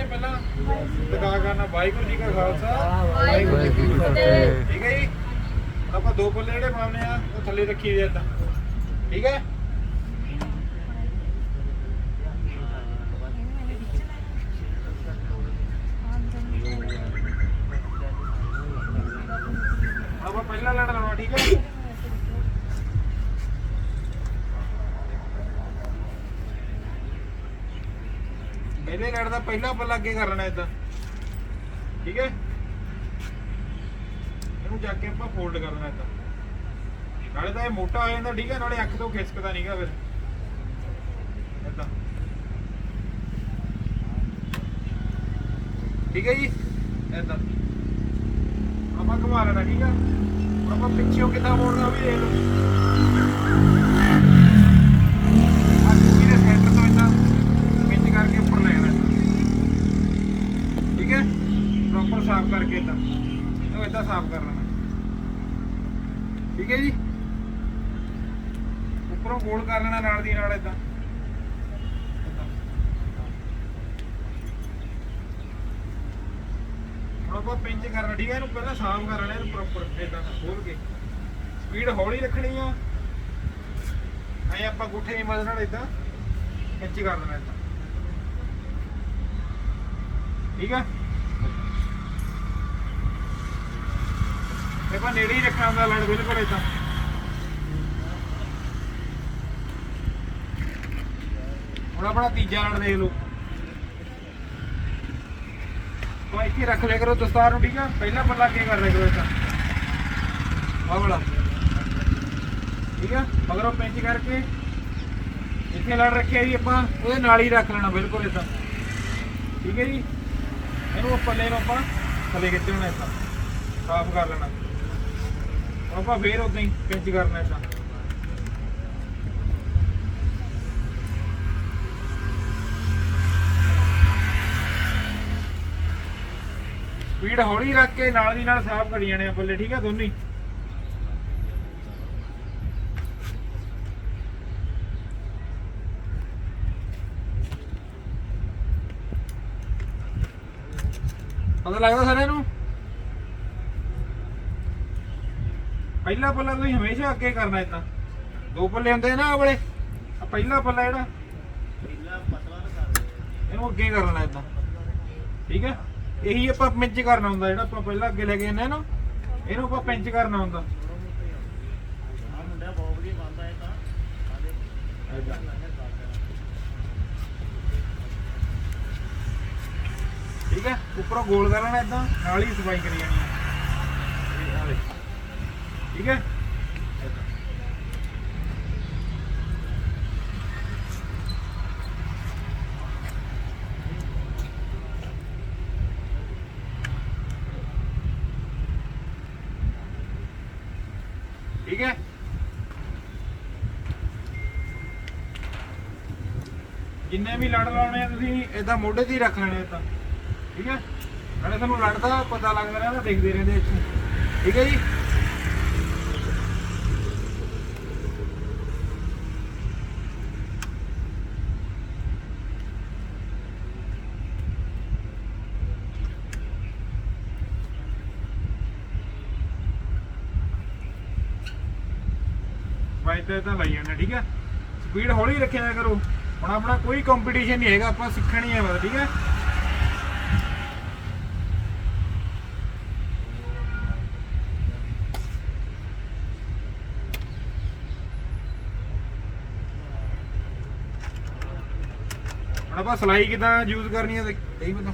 ਜੀ ਪਹਿਲਾਂ। ਦੁਆ ਕਰਨਾ ਵਾਹਿਗੁਰੂ ਜੀ ਕਾ ਖਾਲਸਾ। ਵਾਹਿਗੁਰੂ ਜੀ ਕੀ ਫਤਿਹ। ਠੀਕ ਹੈ ਜੀ? ਆਪਾਂ ਦੋ ਪੱਲੇ ਜਿਹੜੇ ਪਾਉਣੇ ਆ ਉਹ ਥੱਲੇ ਰੱਖੀ ਦੇ ਏਦਾਂ ਠੀਕ ਹੈ? ਆਪਾਂ ਪਹਿਲਾ ਲੜ ਲਾਉਣਾ ਠੀਕ ਹੈ ਪਹਿਲੇ ਲੜ ਦਾ ਪਹਿਲਾ ਪੱਲਾ ਅੱਗੇ ਕਰ ਲੈਣਾ ਠੀਕ ਹੈ? ਇਹਨੂੰ ਜਾ ਕੇ ਆਪਾਂ ਫੋਲਡ ਕਰ ਦੇਣਾ ਨਾਲੇ ਤਾਂ ਇਹ ਮੋਟਾ ਹੋ ਜਾਂਦਾ, ਠੀਕ ਹੈ? ਨਾਲੇ ਅੱਖ ਤੋਂ ਖਿਸਕਦਾ ਨਹੀਂਗਾ ਫਿਰ। ਏਦਾਂ ਠੀਕ ਹੈ ਜੀ? ਏਦਾਂ ਆਪਾਂ ਘੁਮਾ ਲੈਣਾ, ਠੀਕ ਹੈ? ਆਪਾਂ ਪਿੱਛੇ ਕਿੱਦਾਂ ਮੋੜਨਾ ਵੀ ਦੇਖ ਲਓ ਆ ਟੂਬੀ ਦੇ ਸੈਂਟਰ ਤੋਂ ਏਦਾਂ ਪਿੰਚ ਕਰਕੇ ਉੱਪਰ ਲੈ ਜਾਣਾ ਠੀਕ ਹੈ ਪ੍ਰੋਪਰ ਸਾਫ਼ ਕਰਕੇ ਏਦਾਂ ਇਹਨੂੰ ਏਦਾਂ ਸਾਫ਼ ਕਰ ਲੈਣਾ। ਠੀਕ ਹੈ ਜੀ? ਉੱਪਰੋਂ ਗੋਲ ਕਰ ਲੈਣਾ ਨਾਲ ਦੀ ਨਾਲ ਏਦਾਂ। ਏਦਾਂ। ਆਪਾਂ ਪਿੰਚ ਕਰਨਾ, ਠੀਕ ਹੈ? ਇਹਨੂੰ ਪਹਿਲਾਂ ਸਾਫ਼ ਕਰ ਲੈਣਾ, ਇਹਨੂੰ ਪ੍ਰੋਪਰ ਏਦਾਂ ਖੋਲ ਕੇ। ਸਪੀਡ ਹੌਲੀ ਰੱਖਣੀ ਆ। ਐ ਆਪਾਂ ਗੁੱਠੇ ਦੀ ਮਦਦ ਨਾਲ ਏਦਾਂ ਪਿੰਚ ਕਰ ਦੇਣਾ ਏਦਾਂ। ਠੀਕ ਹੈ? ਇਹ ਆਪਾਂ ਨੇੜੇ ਹੀ ਰੱਖਣਾ ਹੁੰਦਾ ਲੜ ਬਿਲਕੁਲ ਏਦਾਂ ਹੁਣ ਆਪਣਾ ਤੀਜਾ ਲੜ ਦੇਖ ਲਓ। ਤਾਂ ਇੱਥੇ ਰੱਖ ਲਿਆ ਕਰੋ ਦਸਤਾਰ ਨੂੰ, ਠੀਕ ਆ? ਪਹਿਲਾ ਪੱਲਾ ਅੱਗੇ ਕਰ ਲਿਆ ਕਰੋ ਏਦਾਂ ਆਹ ਠੀਕ ਆ? ਮਗਰੋਂ ਪਿੰਚ ਕਰਕੇ ਇੱਥੇ ਲੜ ਰੱਖਿਆ ਜੀ ਆਪਾਂ, ਉਹਦੇ ਨਾਲ ਹੀ ਰੱਖ ਲੈਣਾ ਬਿਲਕੁਲ ਏਦਾਂ ਠੀਕ ਹੈ ਜੀ? ਇਹਨੂੰ ਪੱਲੇ ਨੂੰ ਆਪਾਂ ਥੱਲੇ ਖਿੱਚ ਲੈਣਾ ਏਦਾਂ ਸਾਫ਼ ਕਰ ਲੈਣਾ। ਆਪਾਂ ਫੇਰ ਉਦਾਂ ਹੀ ਪਿੰਚ ਕਰਨਾ ਏਦਾਂ ਸਪੀਡ ਹੌਲੀ ਰੱਖ ਕੇ ਨਾਲ ਦੀ ਨਾਲ ਸਾਫ਼ ਕਰੀ ਜਾਣੇ ਆ ਬੱਲੇ, ਠੀਕ ਆ ਦੋਨੇ? ਪਤਾ ਲੱਗਦਾ ਸਾਰਿਆਂ ਨੂੰ? ਪਹਿਲਾ ਪੱਲਾ ਤੁਸੀਂ ਹਮੇਸ਼ਾ ਅੱਗੇ ਕਰਨਾ ਇਦਾਂ ਦੋ ਪੱਲੇ ਹੁੰਦੇ ਨਾ ਆਹ ਵਾਲੇ ਆ ਪਹਿਲਾ ਪੱਲਾ ਜਿਹੜਾ ਇਹਨੂੰ ਅੱਗੇ ਕਰਨਾ ਇਦਾਂ ਠੀਕ ਹੈ? ਇਹੀ ਆਪਾਂ ਪਿੰਚ ਕਰਨਾ ਹੁੰਦਾ ਜਿਹੜਾ ਆਪਾਂ ਪਹਿਲਾਂ ਅੱਗੇ ਲੈ ਕੇ ਜਾਂਦੇ ਨਾ। ਇਹਨੂੰ ਆਪਾਂ ਪਿੰਚ ਕਰਨਾ ਹੁੰਦਾ। ਠੀਕ ਹੈ? ਉੱਪਰੋਂ ਗੋਲ ਕਰ ਲੈਣਾ ਇਦਾਂ ਨਾਲ ਹੀ ਸਫ਼ਾਈ ਕਰੀ ਜਾਣੀ ਹੈ। ਠੀਕ ਹੈ? ਏਦਾਂ। ਠੀਕ ਜਿੰਨੇ ਵੀ ਲੜ ਲਾਉਣੇ ਆ ਤੁਸੀਂ ਇਦਾਂ ਮੋਢੇ ਤੇ ਹੀ ਰੱਖ ਲੈਣੇ ਇਦਾਂ ਠੀਕ ਹੈ? ਨਾਲੇ ਤੁਹਾਨੂੰ ਲੜਦਾ ਪਤਾ ਲੱਗਦਾ ਰਹਿੰਦਾ, ਦੇਖਦੇ ਰਹਿੰਦੇ ਇੱਥੋਂ। ਠੀਕ ਹੈ ਜੀ? ਬਾਈ ਤਾਂ ਲਈ ਜਾਂਦੇ ਠੀਕ ਹੈ ਸਪੀਡ ਹੌਲੀ ਰੱਖਿਆ ਕਰੋ। ਹੁਣ ਆਪਣਾ ਕੋਈ ਕੰਪੀਟੀਸ਼ਨ ਨਹੀਂ ਹੈਗਾ, ਆਪਾਂ ਸਿੱਖਣੀ ਹੈ ਬਸ, ਠੀਕ ਹੈ ਹੁਣ ਆਪਾਂ ਸਲਾਈ ਕਿਦਾਂ ਯੂਜ਼ ਕਰਨੀ ਹੈ ਇਹ ਪਤਾ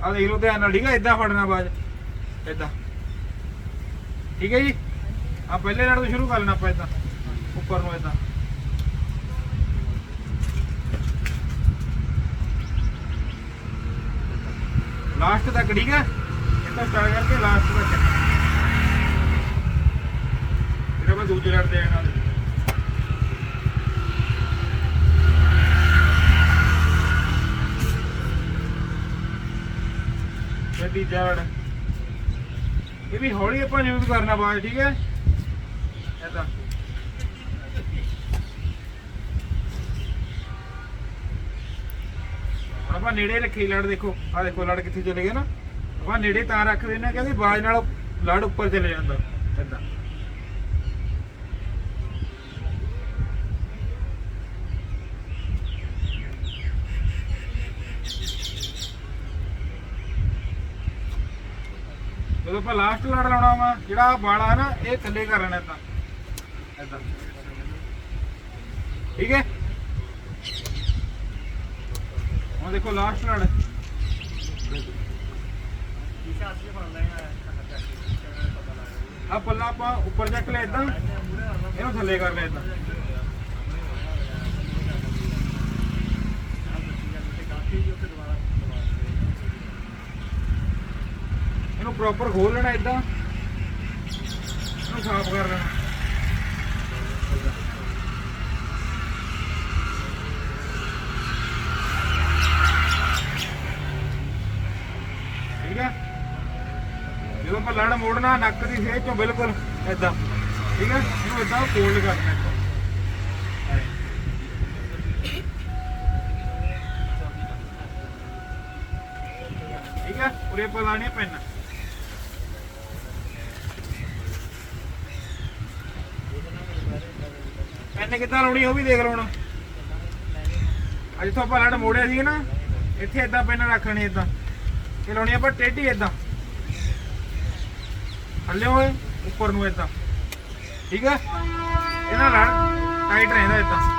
ਆ ਦੇਖ ਲਓ ਧਿਆਨ ਨਾਲ, ਠੀਕ ਹੈ ਇਦਾਂ ਫੜਨਾ ਬਾਜ ਇਦਾਂ ਠੀਕ ਹੈ ਜੀ? ਆ ਪਹਿਲੇ ਨਾਲ ਤੋਂ ਸ਼ੁਰੂ ਕਰ ਲੈਣਾ ਆਪਾਂ ਇਦਾਂ ਉੱਪਰ ਨੂੰ ਇਦਾਂ ਲਾਸਟ ਤੱਕ, ਠੀਕ ਹੈ? ਇੱਥੋਂ ਸਟਾਰਟ ਕਰਕੇ ਲਾਸਟ ਤੱਕ। ਫਿਰ ਆਪਾਂ ਦੂਜੇ ਲੜ ਤੇ ਆਣਾ ਫਿਰ ਤੀਜਾ ਇਹ ਵੀ ਹੌਲੀ ਆਪਾਂ ਯੂਜ਼ ਕਰਨਾ ਬਾਅਦ ਠੀਕ ਹੈ ਏਦਾਂ ਆਪਾਂ ਨੇੜੇ ਰੱਖੀ ਲੜ ਦੇਖੋ। ਆ ਦੇਖੋ ਲੜ ਕਿੱਥੇ ਚਲੇ ਗਿਆ ਨਾ। ਆਪਾਂ ਨੇੜੇ ਤਾਂ ਰੱਖਦੇ ਨੇ ਕਿਉਂਕਿ ਬਾਜ ਨਾਲ ਲੜ ਉੱਪਰ ਚਲੇ ਜਾਂਦਾ, ਏਦਾਂ। ਜਦੋਂ ਆਪਾਂ ਲਾਸਟ ਲੜ ਲਾਉਣਾ ਵਾ, ਜਿਹੜਾ ਆਹ ਵਾਲਾ ਨਾ, ਇਹ ਥੱਲੇ ਕਰ ਲੈਣਾ ਏਦਾਂ ਏਦਾਂ। ਠੀਕ ਹੈ? ਹੁਣ ਦੇਖੋ ਲਾਸਟ ਲੜ ਆ ਪੱਲਾ ਆਪਾਂ ਉੱਪਰ ਚੱਕ ਲਿਆ ਇਦਾਂ ਇਹਨੂੰ ਥੱਲੇ ਕਰ ਲੈ ਇਦਾਂ ਇਹਨੂੰ ਪ੍ਰੋਪਰ ਖੋਲ ਲੈਣਾ ਇਦਾਂ ਇਹਨੂੰ ਸਾਫ਼ ਕਰ ਲੈਣਾ। ਠੀਕ ਹੈ ਜਦੋਂ ਆਪਾਂ ਲੜ ਮੋੜਨਾ, ਨੱਕ ਦੀ ਸੇਹ ਚੋਂ ਬਿਲਕੁਲ ਏਦਾਂ। ਠੀਕ ਹੈ ਇਹਨੂੰ ਏਦਾਂ ਫੋਲਡ ਕਰਨਾ ਠੀਕ ਹੈ ਉਰੇ ਆਪਾਂ ਲਾਣੀ ਪੈਨ। ਪੈਨ ਕਿੱਦਾਂ ਲਾਉਣੀ ਉਹ ਵੀ ਦੇਖ ਲਓ ਹੁਣ। ਅੱਜ ਤੋਂ ਆਪਾਂ ਲੜ ਮੋੜਿਆ ਸੀ ਨਾ, ਇੱਥੇ ਏਦਾਂ ਪੈਨ ਰੱਖਣੀ ਏਦਾਂ। ਇਹ ਲਾਉਣੀ ਆਪਾਂ ਟੇਢੀ ਏਦਾਂ। ਥੱਲੇ ਹੋਏ, ਉੱਪਰ ਨੂੰ ਏਦਾਂ। ਠੀਕ ਹੈ? ਇਹਨਾਂ ਨਾਲ ਟਾਈਟ ਰਹਿੰਦਾ ਏਦਾਂ।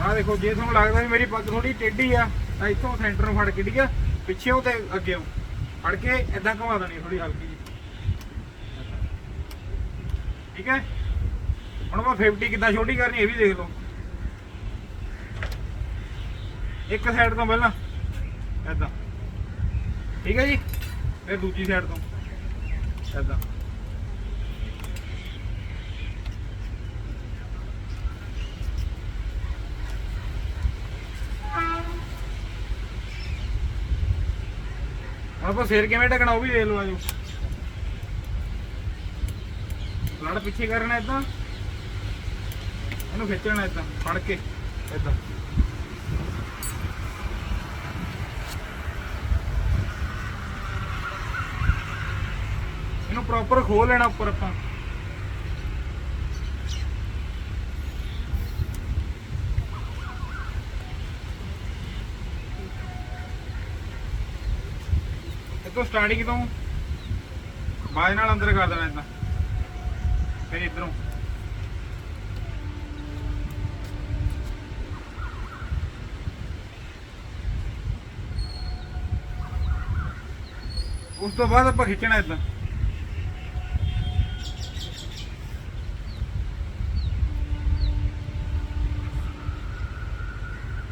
ਆਹ ਦੇਖੋ, ਜੇ ਤੁਹਾਨੂੰ ਲੱਗਦਾ ਵੀ ਮੇਰੀ ਪੱਗ ਥੋੜੀ ਟੇਢੀ ਆ ਤਾਂ ਇੱਥੋਂ ਸੈਂਟਰ ਨੂੰ ਫੜ ਕੇ, ਠੀਕ ਆ? ਪਿੱਛੇੋਂ ਤੇ ਅੱਗੇੋਂ ਫੜ ਕੇ ਇਦਾਂ ਘੁਮਾ ਦੇਣੀ ਥੋੜੀ ਹਲਕੀ ਜੀ ਠੀਕ ਹੈ ਹੁਣ ਆਪਾਂ 50 ਕਿੱਦਾਂ ਛੋਟੀ ਕਰਨੀ, ਇਹ ਵੀ ਦੇਖ ਲਓ। ਇੱਕ ਸਾਈਡ ਤੋਂ ਪਹਿਲਾਂ ਇਦਾਂ ਠੀਕ ਹੈ ਜੀ? ਫਿਰ ਦੂਜੀ ਸਾਈਡ ਤੋਂ ਇਦਾਂ ਆਪਾਂ ਸਿਰ ਕਿਵੇਂ ਢਕਣਾ ਉਹ ਵੀ ਦੇਖ ਲਓ ਆਜੋ ਲੜ ਪਿੱਛੇ ਕਰਨਾ ਇਦਾਂ ਇਹਨੂੰ ਖਿੱਚਣਾ ਇਦਾਂ ਫੜ ਕੇ ਇਦਾਂ ਇਹਨੂੰ ਪ੍ਰੋਪਰ ਖੋਲ ਲੈਣਾ ਉੱਪਰ ਆਪਾਂ। ਇੱਥੋਂ ਸਟਾਰਟਿੰਗ ਤੋਂ ਬਾਜ ਨਾਲ ਅੰਦਰ ਕਰ ਦੇਣਾ ਇਦਾਂ ਫਿਰ ਇਧਰੋਂ। ਉਸ ਤੋਂ ਬਾਅਦ ਆਪਾਂ ਖਿੱਚਣਾ ਇਦਾਂ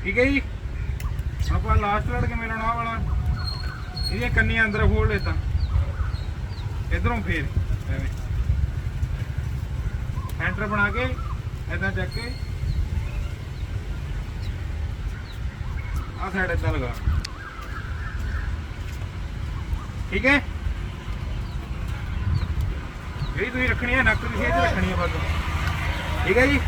ਠੀਕ ਹੈ ਜੀ? ਆਪਾਂ ਲਾਸਟ ਲੜ ਕੇ ਮੇਰਾ ਆਹ ਵਾਲਾ? ਇਹਦੀਆਂ ਕੰਨੀਆਂ ਅੰਦਰ ਫੋਲਡ ਇਦਾਂ ਇਧਰੋਂ ਫੇਰ, ਐਵੇਂ। ਸੈਂਟਰ ਬਣਾ ਕੇ ਇਦਾਂ ਚੱਕ ਕੇ। ਆਹ ਸਾਈਡ ਇਦਾਂ ਲਗਾ। ਠੀਕ ਹੈ? ਜਿਹੜੀ ਤੁਸੀਂ ਰੱਖਣੀ ਹੈ, ਨੱਕ ਦੀ ਸੇਧ ਰੱਖਣੀ ਹੈ ਬਸ ਠੀਕ ਹੈ ਜੀ?